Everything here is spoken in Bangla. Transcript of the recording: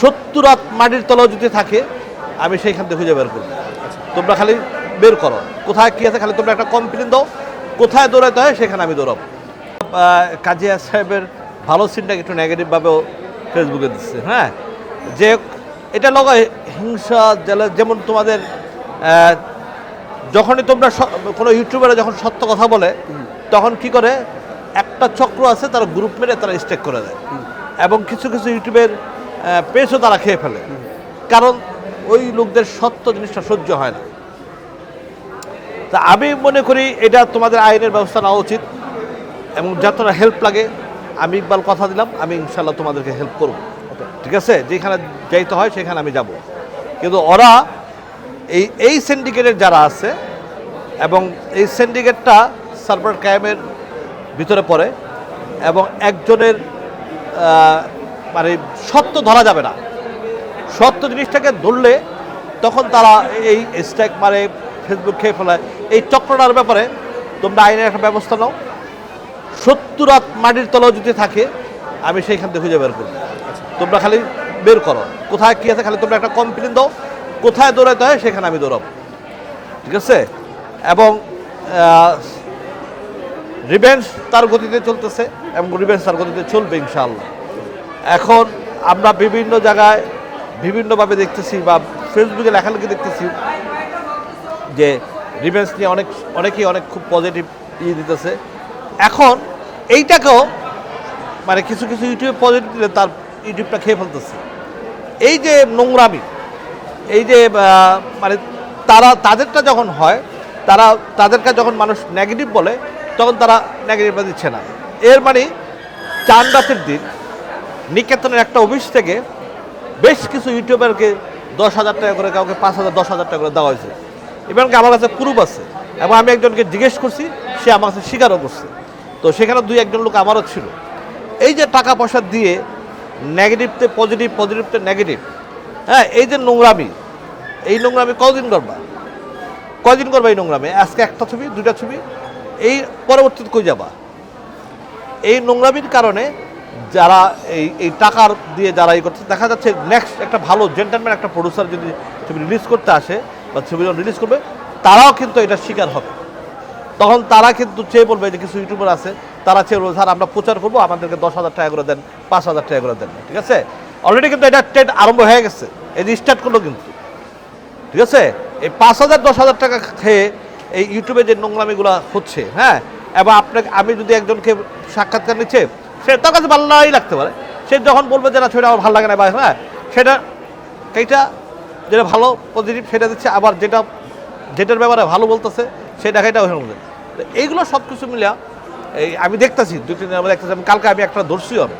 সত্তর রাত মাটির তলাও যদি থাকে আমি সেইখান থেকে খুঁজে বের করব। তোমরা খালি বের করো। কোথায় কী আছে খালি তোমরা একটা কমপ্লেন দাও। কোথায় দৌড়াতে হয় সেখানে আমি দৌড়াবো। কাজিয়া সাহেবের ভালো সিনটা একটু নেগেটিভভাবেও ফেসবুকে দিচ্ছে হ্যাঁ? যে এটা লগা হিংসা জেলা যেমন তোমাদের যখনই তোমরা কোনো ইউটিউবারে যখন সত্য কথা বলে তখন কি করে? একটা চক্র আছে তারা গ্রুপ মেরে তারা স্টেক করে দেয়। এবং কিছু কিছু ইউটিউবের পেজও তারা খেয়ে ফেলে। কারণ ওই লোকদের সত্য জিনিসটা সহ্য হয় না। তা আমি মনে করি এটা তোমাদের আইনের ব্যবস্থা নেওয়া উচিত এবং যতটা হেল্প লাগে, আমি ইকবাল কথা দিলাম, আমি ইনশাল্লাহ তোমাদেরকে হেল্প করব। ঠিক আছে? যেখানে যাইতে হয় সেখানে আমি যাব। কিন্তু ওরা এই এই সিন্ডিকেটের যারা আছে এবং এই সিন্ডিকেটটা সার্ভার ক্যামের ভিতরে পড়ে এবং একজনের মানে সত্য ধরা যাবে না। সত্য জিনিসটাকে ধরলে তখন তারা এই স্ট্রাইক মারে ফেসবুক খেয়ে ফেলায়। এই চক্রটার ব্যাপারে তোমরা আইনের একটা ব্যবস্থা নাও। সত্তর মাটির তলাও যদি থাকে, আমি সেইখান থেকে খুঁজে বের করব। তোমরা খালি বের করো। কোথায় কী আছে খালি তোমরা একটা কমপ্লেন দাও। কোথায় দৌড়াতে হয় সেখানে আমি দৌড়াবো। ঠিক আছে? এবং রিভেন্স তার গতিতে চলতেছে এবং রিভেন্স তার গতিতে চলবে ইনশাআল্লাহ। এখন আমরা বিভিন্ন জায়গায় বিভিন্নভাবে দেখতেছি বা ফেসবুকে লেখালেখি দেখতেছি যে রিভেন্স নিয়ে অনেক, অনেকেই অনেক খুব পজিটিভ ইয়ে দিতেছে। এখন এইটাকেও মানে কিছু কিছু ইউটিউবে পজিটিভ দিলে তার ইউটিউবটা খেয়ে ফেলতেছে। এই যে নোংরামি, এই যে মানে তারা, তাদেরটা যখন হয়, তারা, তাদেরকে যখন মানুষ নেগেটিভ বলে, তখন তারা নেগেটিভটা দিচ্ছে না। এর মানে চার রাতের দিন নিকেতনের একটা অফিস থেকে বেশ কিছু ইউটিউবারকে দশ হাজার টাকা করে, কাউকে পাঁচ হাজার, দশ হাজার টাকা করে দেওয়া হয়েছে। এমনকি আমার কাছে প্রুফ আছে এবং আমি একজনকে জিজ্ঞেস করছি, সে আমার কাছে স্বীকারও করছে। তো সেখানে দুই একজন লোক আমারও ছিল। এই যে টাকা পয়সা দিয়ে নেগেটিভতে পজিটিভ পজিটিভতে নেগেটিভ হ্যাঁ এই যে নোংরামি, এই নোংরামি কদিন করবা? কদিন করবা এই নোংরামি? আজকে একটা ছবি, দুইটা ছবি, এই পরবর্তীতে কই যাবা? এই নোংরামির কারণে যারা এই এই টাকার দিয়ে যারা এই করছে, দেখা যাচ্ছে নেক্সট একটা ভালো জেন্টালম্যান একটা প্রডিউসার যদি ছবি রিলিজ করতে আসে বা ছবি যখন রিলিজ করবে, তারাও কিন্তু এটার শিকার হবে। তখন তারা কিন্তু চেয়ে বলবে যে কিছু ইউটিউবার আছে, তারা চেয়ে বলবে, স্যার, আমরা প্রচার করব, আমাদেরকে দশ হাজার টাকা করে দেন, পাঁচ হাজার টাকা করে দেন। ঠিক আছে? অলরেডি কিন্তু এটা ট্রেড আরম্ভ হয়ে গেছে। এই স্টার্ট করল কিন্তু। ঠিক আছে? এই পাঁচ হাজার, দশ হাজার টাকা খেয়ে এই ইউটিউবে যে নোংরামিগুলো হচ্ছে হ্যাঁ? এবং আপনাকে, আমি যদি একজনকে সাক্ষাৎকার নিচ্ছে সে তার কাছে ভাল্লাই লাগতে পারে। সে যখন বলবে যে, না ছবিটা আমার ভালো লাগে না, বা হ্যাঁ সেটা, এইটা যেটা ভালো পজিটিভ সেটা দিচ্ছে। আবার যেটা, যেটার ব্যাপারে ভালো বলতেছে, সেটা এটা ওখানে এইগুলো সব কিছু মিলে এই আমি দেখতেছি দু তিন দিনের মধ্যে দেখতেছি, আমি কালকে আমি একটা ধরছিও আমি